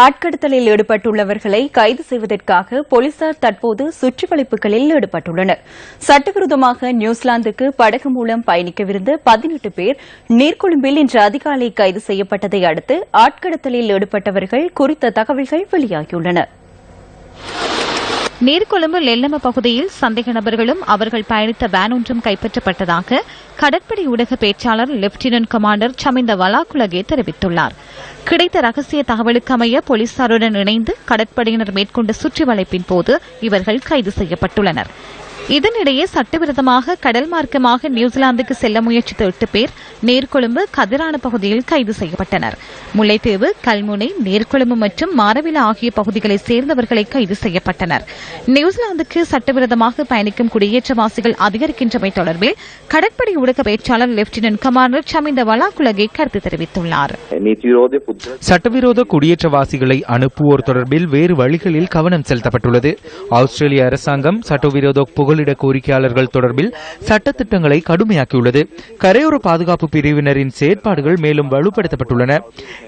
ஆட்கடத்தலில் ஈடுபட்டுள்ளவர்களை கைது செய்வதற்காக போலீசார் தற்போது சுற்றுவளைப்புகளில் ஈடுபட்டுள்ளனர். சட்டவிரோதமாக நியூசிலாந்துக்கு படகு மூலம் பயணிக்கவிருந்த பதினெட்டு பேர் நீர்கொழும்பில் இன்று அதிகாலை கைது செய்யப்பட்டதை அடுத்து ஆட்கடத்தலில் ஈடுபட்டவர்கள் குறித்த தகவல்கள் வெளியாகியுள்ளனா். நீர்கொழும்பு லெல்லம பகுதியில் சந்தேக நபர்களும் அவர்கள் பயணித்த வேன் ஒன்றும் கைப்பற்றப்பட்டதாக கடற்படை ஊடக பேச்சாளர் லெப்டினன்ட் கமாண்டர் சமிந்த வலாகுலகே தெரிவித்துள்ளார். கிடைத்த ரகசிய தகவலுக்கு அமைய போலீசாருடன் இணைந்து கடற்படையினர் மேற்கொண்ட சுற்றி வளைப்பின் போது இவர்கள் கைது செய்யப்பட்டுள்ளனர். இதனிடையே சட்டவிரோதமாக கடல் மார்க்கமாக நியூசிலாந்துக்கு செல்ல முயற்சித்த எட்டு பேர் நேர்கொழும்பு கதிரான பகுதியில் கைது செய்யப்பட்டனர். முல்லைத்தீவு கல்முனை நேர்கொழும்பு மற்றும் மாரவில ஆகிய பகுதிகளை சேர்ந்தவர்களை கைது செய்யப்பட்டனர். நியூசிலாந்துக்கு சட்டவிரோதமாக பயணிக்கும் குடியேற்றவாசிகள் அதிகரிக்கின்றமை தொடர்பில் கடற்படை ஊடக பேச்சாளர் லெப்டினன்ட் கமாண்டர் சமிந்த வலாகுலகை கருத்து தெரிவித்துள்ளார். சட்டவிரோத குடியேற்றவாசிகளை அனுப்புவோர் தொடர்பில் வேறு வழிகளில் கவனம் செலுத்தப்பட்டுள்ளது. ஆஸ்திரேலிய அரசாங்கம் சட்டவிரோத புகழ் புகலிட கோரிக்கையாளர்கள் தொடர்பில் சட்டத்திட்டங்களை கடுமையாக்கியுள்ளது. கரையோர பாதுகாப்பு பிரிவினரின் செயற்பாடுகள் மேலும் வலுப்படுத்தப்பட்டுள்ளன.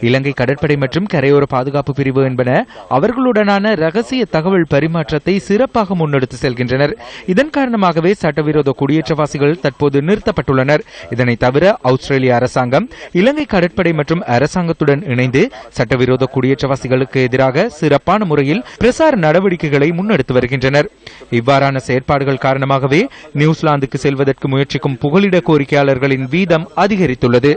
இலங்கை கடற்படை மற்றும் கரையோர பாதுகாப்பு பிரிவு என்பன அவர்களுடனான ரகசிய தகவல் பரிமாற்றத்தை சிறப்பாக முன்னெடுத்து செல்கின்றனர். இதன் காரணமாகவே சட்டவிரோத குடியேற்றவாசிகள் தற்போது நிறுத்தப்பட்டுள்ளனர். இதனை தவிர ஆஸ்திரேலிய அரசாங்கம் இலங்கை கடற்படை மற்றும் அரசாங்கத்துடன் இணைந்து சட்டவிரோத குடியேற்றவாசிகளுக்கு எதிராக சிறப்பான முறையில் பிரசார நடவடிக்கைகளை முன்னெடுத்து வருகின்றனர். இவ்வாறான செயற்பாடுகள் காரணமாகவே நியூசிலாந்துக்கு செல்வதற்கு முயற்சிக்கும் புகலிட கோரிக்கையாளர்களின் வீதம் அதிகரித்துள்ளது.